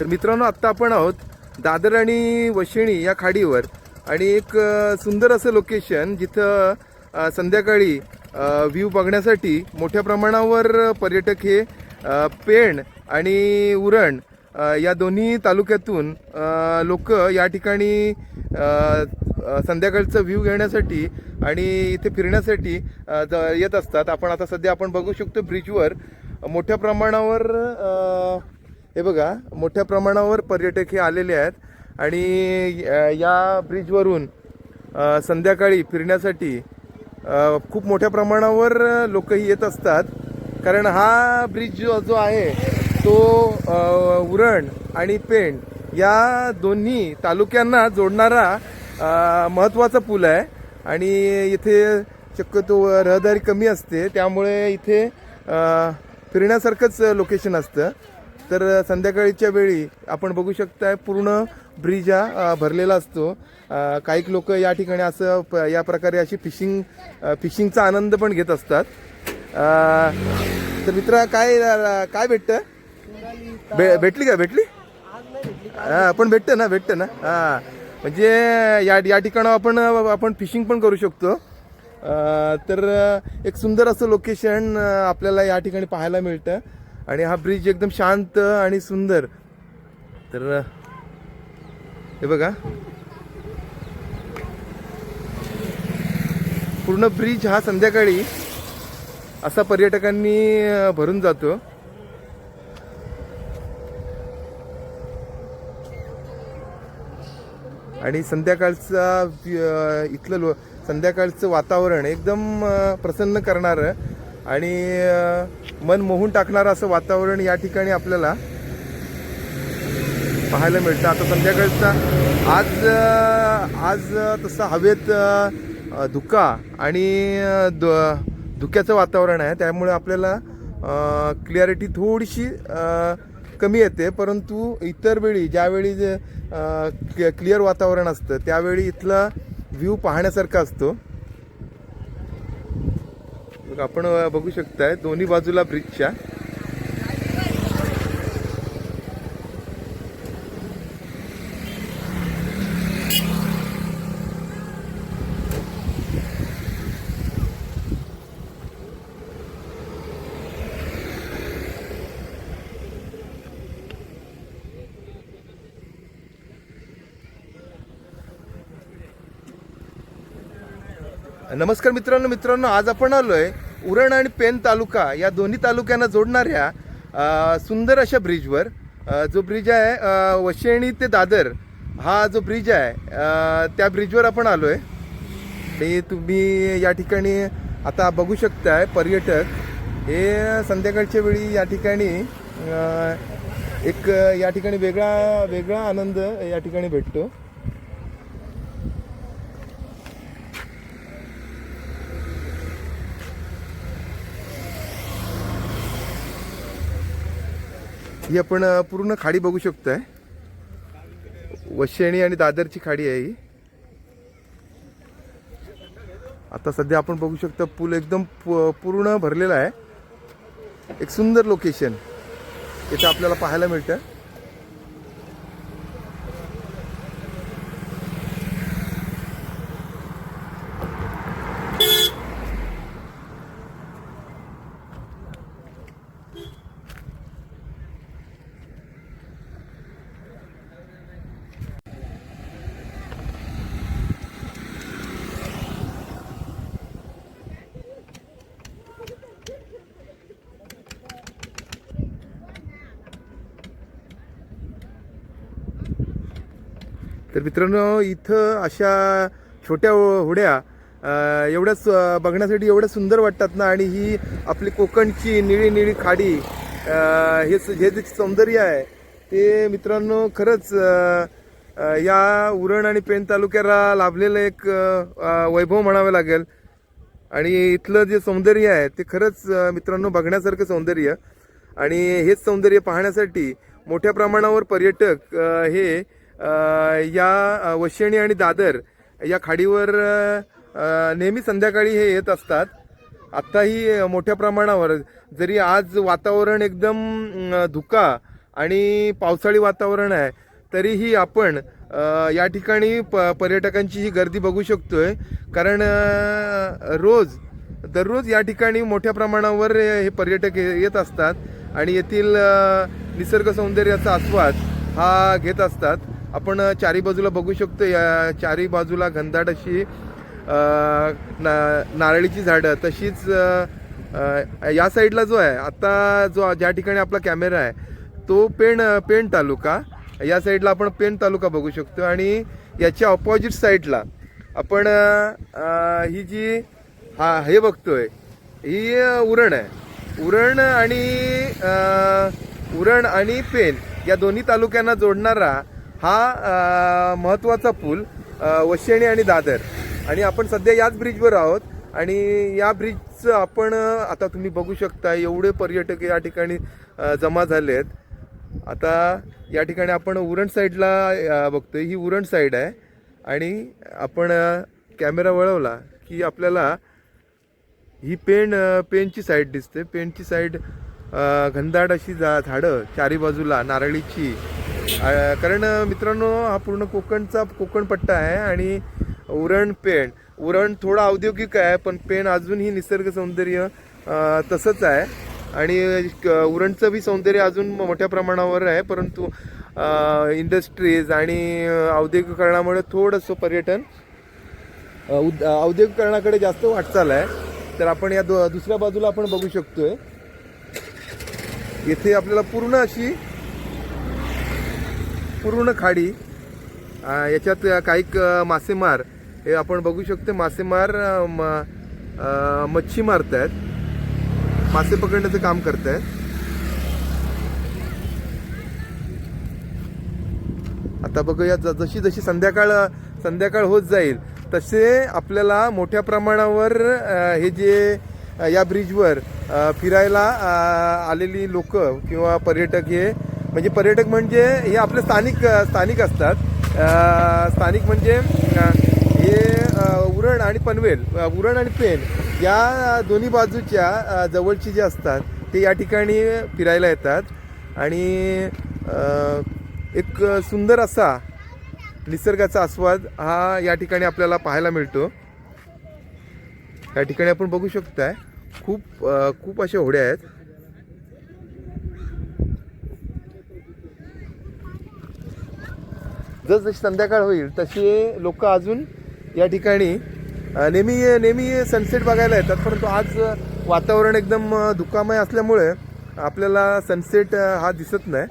तर मित्रांनो आत्ता आपण आहोत दादर आणि वशिणी या खाडीवर. आणि एक सुंदर असं लोकेशन जिथं संध्याकाळी व्ह्यू बघण्यासाठी मोठ्या प्रमाणावर पर्यटक हे पेण आणि उरण या दोन्ही तालुक्यातून लोक या ठिकाणी संध्याकाळचं व्ह्यू घेण्यासाठी आणि इथे फिरण्यासाठी ज- येत असतात. आपण आता सध्या आपण बघू शकतो ब्रिजवर मोठ्या प्रमाणावर हे बघा मोठ्या प्रमाणावर पर्यटक हे आलेले आहेत आणि या ब्रिजवरून संध्याकाळी फिरण्यासाठी खूप मोठ्या प्रमाणावर लोकही येत असतात. कारण हा ब्रिज जो जो आहे तो उरण आणि पेण या दोन्ही तालुक्यांना जोडणारा महत्त्वाचा पूल आहे. आणि इथे शक्यतो रहदारी कमी असते. त्यामुळे इथे फिरण्यासारखंच लोकेशन असतं. तर संध्याकाळीच्या वेळी आपण बघू शकताय पूर्ण ब्रिज हा भरलेला असतो. काही लोक या ठिकाणी असं प- या प्रकारे अशी फिशिंग फिशिंगचा आनंद पण घेत असतात. तर मित्रा काय काय भेटतं? भे भेटली का? भेटली? हा पण भेटतं ना भेटतं ना. हां. म्हणजे या या ठिकाणी आपण आपण फिशिंग पण करू शकतो. तर एक सुंदर असं लोकेशन आपल्याला या ठिकाणी पाहायला मिळतं. आणि हा ब्रिज एकदम शांत आणि सुंदर. तर हे बघा. पूर्ण ब्रिज हा संध्याकाळी असा पर्यटकांनी भरून जातो. आणि संध्याकाळचा इथलं लो संध्याकाळचं वातावरण एकदम प्रसन्न करणारं आणि मन मोहून टाकणारं असं वातावरण या ठिकाणी आपल्याला पाहायला मिळतं. आता संध्याकाळचा आज आज तसं हवेत धुका आणि दु धुक्याचं वातावरण आहे. त्यामुळे आपल्याला क्लिअरिटी थोडीशी कमी येते. परंतु इतर वेळी ज्यावेळी जे क्लिअर वातावरण असतं त्यावेळी इथला व्ह्यू पाहण्यासारखा असतो. आपण बघू शकताय दोन्ही बाजूला ब्रिजच्या नमस्कार मित्रांनो मित्रांनो आज आपण आलोय उरण आणि पेन तालुका या दोन्ही तालुक्यांना जोडणाऱ्या सुंदर अशा ब्रिजवर जो ब्रिज आहे वशेणी ते दादर हा जो ब्रिज आहे त्या ब्रिजवर आपण आलोय. आणि तुम्ही या ठिकाणी आता बघू शकताय पर्यटक. हे संध्याकाळच्या वेळी या ठिकाणी एक या ठिकाणी वेगळा वेगळा आनंद या ठिकाणी भेटतो. ही आपण पूर्ण खाडी बघू शकतोय. वशेणी आणि दादरची खाडी आहे ही. आता सध्या आपण बघू शकता पूल एकदम पूर्ण भरलेला आहे. एक सुंदर लोकेशन इथं आपल्याला पाहायला मिळतं. तर मित्रांनो इथं अशा छोट्या होड्या एवढ्याच एवढ्या बघण्यासाठी एवढ्या सुंदर वाटतात ना आणि ही आपली कोकणची निळी निळी खाडी हे हे जे सौंदर्य आहे ते मित्रांनो खरंच या उरण आणि पेण तालुक्याला लाभलेलं एक वैभव म्हणावं लागेल. आणि इथलं जे सौंदर्य आहे ते खरंच मित्रांनो बघण्यासारखं सौंदर्य. आणि हेच सौंदर्य पाहण्यासाठी मोठ्या प्रमाणावर पर्यटक हे या वशेणी वशिणी आणि दादर या खाडीवर नेहमी संध्याकाळी हे येत असतात. आत्ताही मोठ्या प्रमाणावर. जरी आज वातावरण एकदम धुका आणि पावसाळी वातावरण आहे तरीही आपण या ठिकाणी प पर्यटकांची ही गर्दी बघू शकतोय. कारण रोज दररोज या ठिकाणी मोठ्या प्रमाणावर हे पर्यटक येत असतात आणि येथील निसर्ग सौंदर्याचा आस्वाद हा घेत असतात. आपण चारी बाजूला बघू शकतो या चारी बाजूला घनदाट अशी ना नारळीची झाडं. तशीच या साईडला जो आहे आता जो ज्या ठिकाणी आपला कॅमेरा आहे तो पेण पेण तालुका. या साईडला आपण पेण तालुका बघू शकतो आणि याच्या ऑपोजिट साईडला आपण ही जी हा हे बघतोय ही उरण आहे. उरण आणि उरण आणि पेन या दोन्ही तालुक्यांना जोडणारा हा महत्त्वाचा पूल वशेणी आणि दादर. आणि आपण सध्या याच ब्रिजवर आहोत. आणि या ब्रिजचं आपण आता तुम्ही बघू शकता एवढे पर्यटक या ठिकाणी जमा झाले आहेत आता या ठिकाणी आपण उरण साईडला बघतोय. ही उरण साईड आहे. आणि आपण कॅमेरा वळवला की आपल्याला ही पेन पेनची साईड दिसते. पेनची साईड घनदाट अशी जा झाडं चारी बाजूला नारळीची कारण मित्रांनो हा पूर्ण कोकणचा कोकण पट्टा आहे आणि उरण पेण. उरण थोडं औद्योगिक आहे पण पेण अजूनही निसर्ग सौंदर्य तसंच आहे. आणि क- उरणचं बी सौंदर्य अजून मोठ्या प्रमाणावर आहे परंतु इंडस्ट्रीज आणि औद्योगिकरणामुळे थोडंसं पर्यटन उद- औद्योगिकरणाकडे जास्त वाटचाल आहे. तर आपण या दु- दुसऱ्या बाजूला आपण बघू शकतोय. येथे आपल्याला पूर्ण अशी पूर्ण खाडी याच्यात काही मासेमार हे आपण बघू शकतो मासेमार मच्छी म- आहेत मासे पकडण्याचं काम करत आहेत आता बघूया ज- जशी जशी संध्याकाळ संध्याकाळ होत जाईल तसे आपल्याला मोठ्या प्रमाणावर हे जे या ब्रिजवर फिरायला आलेली लोक किंवा पर्यटक हे म्हणजे पर्यटक म्हणजे हे आपले स्थानिक स्थानिक असतात. स्थानिक म्हणजे हे उरण आणि पनवेल उरण आणि पेन या दोन्ही बाजूच्या जवळची जे असतात ते या ठिकाणी फिरायला येतात. आणि एक सुंदर असा निसर्गाचा आस्वाद हा या ठिकाणी आपल्याला पाहायला मिळतो. या ठिकाणी आपण बघू शकताय खूप खूप अशा होड्या आहेत. जस जशी संध्याकाळ होईल तसे लोक अजून या ठिकाणी नेहमी नेहमी सनसेट बघायला येतात परंतु आज वातावरण एकदम धुकामय असल्यामुळे आपल्याला सनसेट हा दिसत नाही.